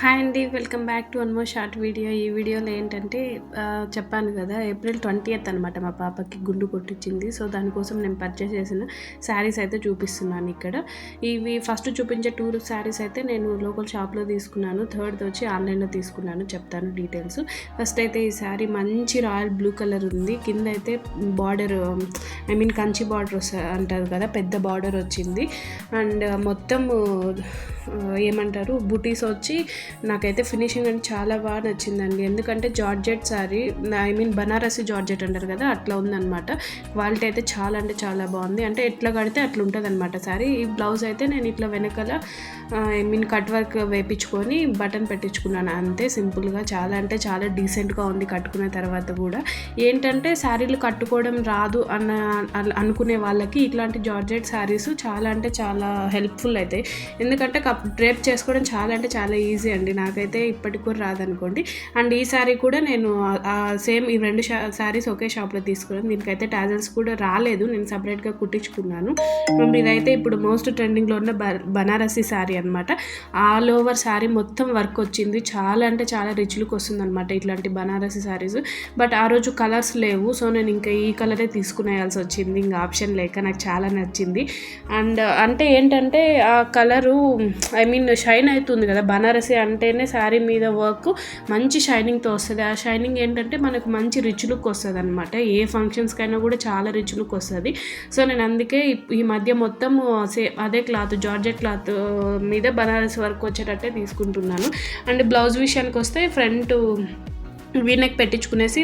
Hi అండి welcome back to one more short video. ఈ వీడియోలో ఏంటంటే చెప్పాను కదా ఏప్రిల్ ట్వంటీయత్ అనమాట మా పాపకి గుండు కొట్టించింది సో దానికోసం నేను పర్చేస్ చేసిన శారీస్ అయితే చూపిస్తున్నాను ఇక్కడ. ఇవి ఫస్ట్ చూపించే టూ శారీస్ అయితే నేను లోకల్ షాప్లో తీసుకున్నాను. థర్డ్ వచ్చి ఆన్లైన్లో తీసుకున్నాను చెప్తాను డీటెయిల్స్ ఫస్ట్ అయితే ఈ శారీ మంచి రాయల్ బ్లూ కలర్ ఉంది. కింద అయితే border I mean Kanchi border అంటారు కదా పెద్ద బార్డర్ వచ్చింది. అండ్ మొత్తం ఏమంటారు బుటీస్ వచ్చి నాకైతే ఫినిషింగ్ అంటే చాలా బాగా నచ్చిందండి. ఎందుకంటే georgette sari I mean Banarasi georgette అంటారు కదా అట్లా ఉందన్నమాట. క్వాలిటీ అయితే చాలా అంటే చాలా బాగుంది. అంటే ఎట్లా కడితే అట్లా ఉంటుంది అనమాట శారీ ఈ బ్లౌజ్ అయితే నేను ఇట్లా వెనకాల ఐ మీన్ కట్ వర్క్ వేపించుకొని బటన్ పెట్టించుకున్నాను. అంతే సింపుల్గా చాలా అంటే చాలా డీసెంట్గా ఉంది కట్టుకున్న తర్వాత కూడా. ఏంటంటే శారీలు కట్టుకోవడం రాదు అన్న అనుకునే వాళ్ళకి ఇట్లాంటి జార్జెట్ శారీస్ చాలా అంటే చాలా హెల్ప్ఫుల్ అవుతాయి ఎందుకంటే కప్ డ్రేప్ చేసుకోవడం చాలా అంటే చాలా ఈజీ అండి. నాకైతే ఇప్పటికి కూడా రాదనుకోండి. అండ్ ఈ శారీ కూడా నేను సేమ్ ఈ రెండు శారీస్ ఒకే షాప్లో తీసుకున్నాను. దీనికైతే టాజల్స్ కూడా రాలేదు. నేను సపరేట్గా కుట్టించుకున్నాను. అండ్ ఇదైతే ఇప్పుడు మోస్ట్ ట్రెండింగ్లో ఉన్న బనారసి శారీ అనమాట ఆల్ ఓవర్ శారీ మొత్తం వర్క్ వచ్చింది. చాలా అంటే చాలా రిచ్ లుక్ వస్తుంది అనమాట ఇట్లాంటి బనారసి శారీస్ బట్ ఆ రోజు కలర్స్ లేవు. సో నేను ఇంకా ఈ కలరే తీసుకునేయాల్సి వచ్చింది. ఇంకా ఆప్షన్ లేక నాకు చాలా నచ్చింది. అండ్ అంటే ఏంటంటే ఆ కలరు ఐ మీన్ షైన్ అవుతుంది కదా బనారసి అంటేనే శారీ మీద వర్క్ మంచి షైనింగ్తో వస్తుంది. ఆ షైనింగ్ ఏంటంటే మనకు మంచి రిచ్ లుక్ వస్తుంది అనమాట ఏ ఫంక్షన్స్కైనా కూడా చాలా రిచ్ లుక్ వస్తుంది. సో నేను అందుకే ఈ- మధ్య మొత్తం సే అదే క్లాత్ జార్జెట్ క్లాత్ మీద బనారస్ వర్క్ వచ్చేటట్టే తీసుకుంటున్నాను. అండ్ బ్లౌజ్ విషయానికి వస్తే ఫ్రంట్ వీనెక్ పెట్టించుకునేసి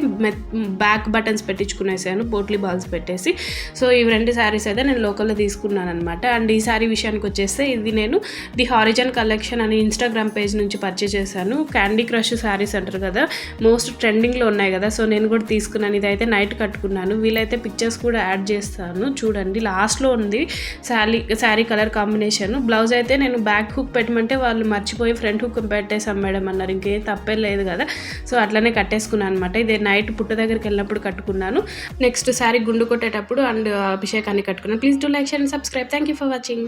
బ్యాక్ బటన్స్ పెట్టించుకునేసాను పోట్లీ బాల్స్ పెట్టేసి. సో ఇవి రెండు శారీస్ అయితే నేను లోకల్లో తీసుకున్నాను అనమాట అండ్ ఈ శారీ విషయానికి వచ్చేస్తే ఇది నేను ది హారిజన్ కలెక్షన్ అని ఇన్స్టాగ్రామ్ పేజ్ నుంచి పర్చేస్ చేశాను. క్యాండీ క్రష్ శారీస్ అంటారు కదా మోస్ట్ ట్రెండింగ్లో ఉన్నాయి కదా. సో నేను కూడా తీసుకున్నాను. ఇదైతే నైట్ కట్టుకున్నాను. వీలైతే పిక్చర్స్ కూడా యాడ్ చేస్తాను. చూడండి లాస్ట్లో ఉంది sari sari colour combination. Blouse అయితే నేను బ్యాక్ హుక్ పెట్టమంటే వాళ్ళు మర్చిపోయి ఫ్రంట్ హుక్ పెట్టేసాం మేడం అన్నారు. ఇంకేం తప్పే లేదు కదా. సో అట్లనే కట్టేసుకున్నాను అనమాట ఇదే నైట్ పుట్ట దగ్గరికి వెళ్ళినప్పుడు కట్టుకున్నాను. నెక్స్ట్ శారీ గుండు కొట్టేటప్పుడు అండ్ uh, అభిషేకాన్ని కట్టుకున్నాను. Please do like share and subscribe thank you for watching